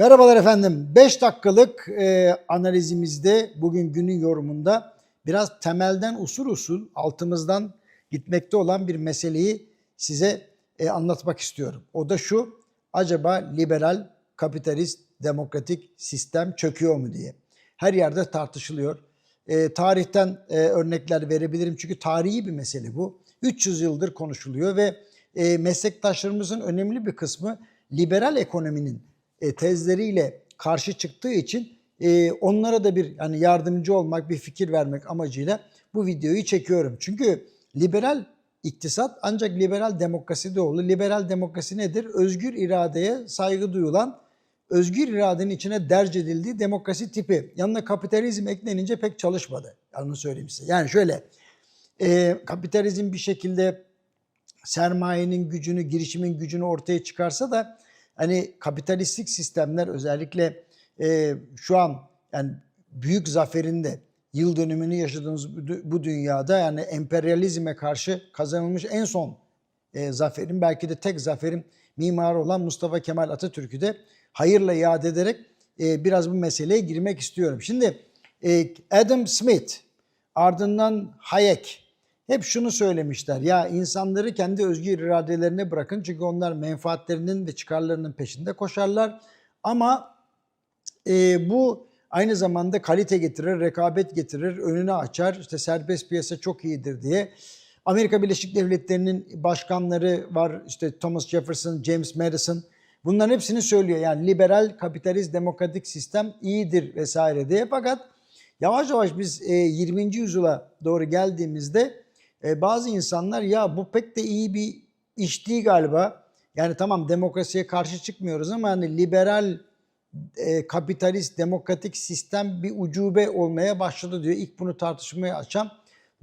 Merhabalar efendim. 5 dakikalık e, analizimizde bugün günün yorumunda biraz temelden usul usul altımızdan gitmekte olan bir meseleyi size e, anlatmak istiyorum. O da şu, acaba liberal, kapitalist, demokratik sistem çöküyor mu diye. Her yerde tartışılıyor. E, tarihten e, örnekler verebilirim çünkü tarihi bir mesele bu. 300 yıldır konuşuluyor ve e, meslektaşlarımızın önemli bir kısmı liberal ekonominin e, tezleriyle karşı çıktığı için e, onlara da bir hani yardımcı olmak, bir fikir vermek amacıyla bu videoyu çekiyorum. Çünkü liberal iktisat ancak liberal demokrasi de olur. Liberal demokrasi nedir? Özgür iradeye saygı duyulan, özgür iradenin içine derc edildiği demokrasi tipi. Yanına kapitalizm eklenince pek çalışmadı. Onu söyleyeyim size. Yani şöyle, e, kapitalizm bir şekilde sermayenin gücünü, girişimin gücünü ortaya çıkarsa da hani kapitalistik sistemler özellikle e, şu an yani büyük zaferinde yıl dönümünü yaşadığımız bu dü- bu dünyada yani emperyalizme karşı kazanılmış en son e, zaferin belki de tek zaferin mimarı olan Mustafa Kemal Atatürk'ü de hayırla yad ederek e, biraz bu meseleye girmek istiyorum. Şimdi e, Adam Smith ardından Hayek hep şunu söylemişler. Ya insanları kendi özgür iradelerine bırakın çünkü onlar menfaatlerinin ve çıkarlarının peşinde koşarlar. Ama e, bu aynı zamanda kalite getirir, rekabet getirir, önünü açar. İşte serbest piyasa çok iyidir diye. Amerika Birleşik Devletleri'nin başkanları var. İşte Thomas Jefferson, James Madison. Bunların hepsini söylüyor. Yani liberal, kapitalist, demokratik sistem iyidir vesaire diye. Fakat yavaş yavaş biz e, 20. yüzyıla doğru geldiğimizde e, bazı insanlar ya bu pek de iyi bir iş değil galiba. Yani tamam demokrasiye karşı çıkmıyoruz ama hani liberal e, kapitalist demokratik sistem bir ucube olmaya başladı diyor. İlk bunu tartışmaya açan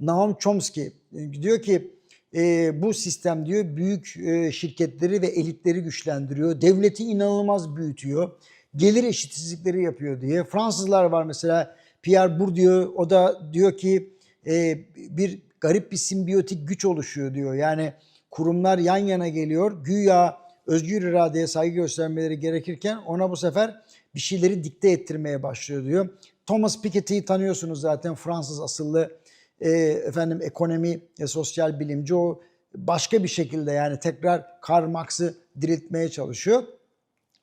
Noam Chomsky E, diyor ki e, bu sistem diyor büyük e, şirketleri ve elitleri güçlendiriyor. Devleti inanılmaz büyütüyor. Gelir eşitsizlikleri yapıyor diye. Fransızlar var mesela Pierre Bourdieu o da diyor ki e, bir garip bir simbiyotik güç oluşuyor diyor. Yani kurumlar yan yana geliyor. Güya özgür iradeye saygı göstermeleri gerekirken ona bu sefer bir şeyleri dikte ettirmeye başlıyor diyor. Thomas Piketty'yi tanıyorsunuz zaten Fransız asıllı e, efendim ekonomi ve sosyal bilimci o başka bir şekilde yani tekrar Karl Marx'ı diriltmeye çalışıyor.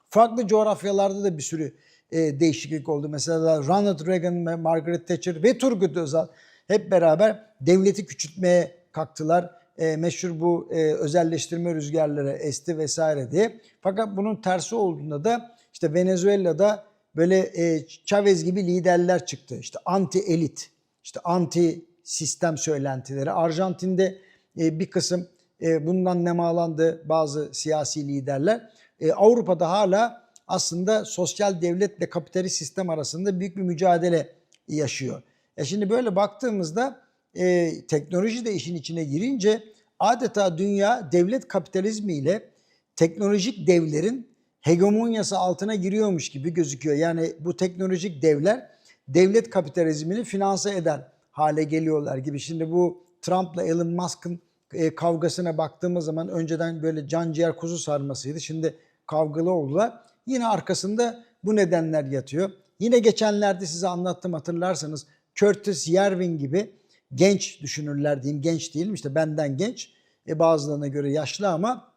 Farklı coğrafyalarda da bir sürü e, değişiklik oldu. Mesela Ronald Reagan ve Margaret Thatcher ve Turgut Özal hep beraber devleti küçültmeye kalktılar. E, meşhur bu e, özelleştirme rüzgarları esti vesaire diye. Fakat bunun tersi olduğunda da işte Venezuela'da böyle e, Chavez gibi liderler çıktı. İşte anti elit, işte anti sistem söylentileri. Arjantin'de e, bir kısım e, bundan nemalandı bazı siyasi liderler. E, Avrupa'da hala aslında sosyal devletle kapitalist sistem arasında büyük bir mücadele yaşıyor. E şimdi böyle baktığımızda e, teknoloji de işin içine girince adeta dünya devlet kapitalizmi ile teknolojik devlerin hegemonyası altına giriyormuş gibi gözüküyor. Yani bu teknolojik devler devlet kapitalizmini finanse eder hale geliyorlar gibi. Şimdi bu Trump'la Elon Musk'ın e, kavgasına baktığımız zaman önceden böyle can ciğer kuzu sarmasıydı. Şimdi kavgalı oldular. Yine arkasında bu nedenler yatıyor. Yine geçenlerde size anlattım hatırlarsanız Curtis Yervin gibi genç düşünürler diyeyim. Genç değilim işte benden genç. E bazılarına göre yaşlı ama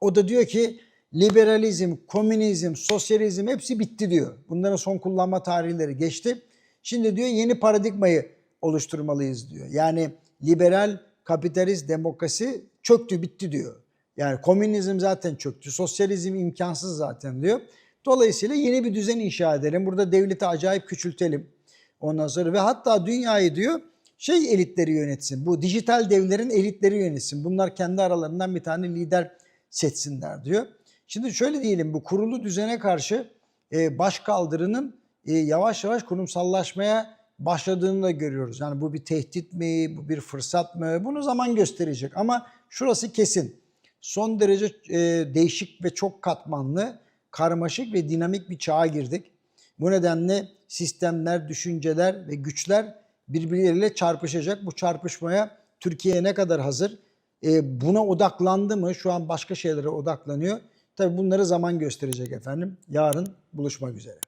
o da diyor ki liberalizm, komünizm, sosyalizm hepsi bitti diyor. Bunların son kullanma tarihleri geçti. Şimdi diyor yeni paradigmayı oluşturmalıyız diyor. Yani liberal, kapitalist demokrasi çöktü, bitti diyor. Yani komünizm zaten çöktü, sosyalizm imkansız zaten diyor. Dolayısıyla yeni bir düzen inşa edelim. Burada devleti acayip küçültelim. Ondan sonra ve hatta dünyayı diyor şey elitleri yönetsin. Bu dijital devlerin elitleri yönetsin. Bunlar kendi aralarından bir tane lider seçsinler diyor. Şimdi şöyle diyelim bu kurulu düzene karşı e, başkaldırının e, yavaş yavaş kurumsallaşmaya başladığını da görüyoruz. Yani bu bir tehdit mi, bu bir fırsat mı? Bunu zaman gösterecek ama şurası kesin. Son derece e, değişik ve çok katmanlı, karmaşık ve dinamik bir çağa girdik. Bu nedenle sistemler, düşünceler ve güçler birbirleriyle çarpışacak. Bu çarpışmaya Türkiye ne kadar hazır? E, buna odaklandı mı? Şu an başka şeylere odaklanıyor. Tabii bunları zaman gösterecek efendim. Yarın buluşmak üzere.